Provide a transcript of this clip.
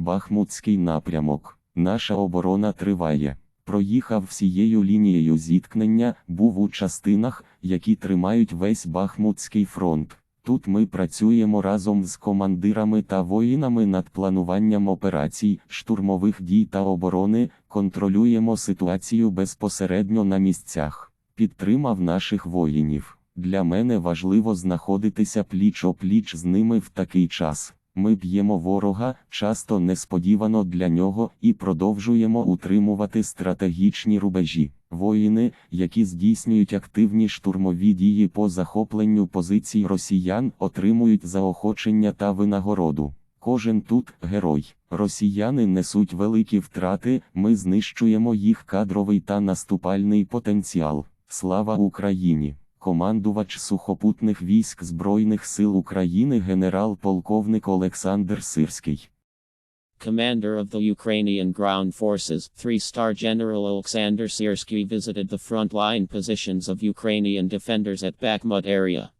Бахмутський напрямок. Наша оборона триває. Проїхав всією лінією зіткнення, був у частинах, які тримають весь Бахмутський фронт. Тут ми працюємо разом з командирами та воїнами над плануванням операцій, штурмових дій та оборони, контролюємо ситуацію безпосередньо на місцях. Підтримав наших воїнів. Для мене важливо знаходитися пліч-о-пліч з ними в такий час. Ми б'ємо ворога, часто несподівано для нього, і продовжуємо утримувати стратегічні рубежі. Воїни, які здійснюють активні штурмові дії по захопленню позицій росіян, отримують заохочення та винагороду. Кожен тут герой. Росіяни несуть великі втрати, ми знищуємо їх кадровий та наступальний потенціал. Слава Україні! Командувач сухопутних військ Збройних сил України генерал-полковник Олександр Сирський. Commander of the Ukrainian Ground Forces, three-star General Alexander Siersky visited the front line positions of Ukrainian defenders at Bakhmut area.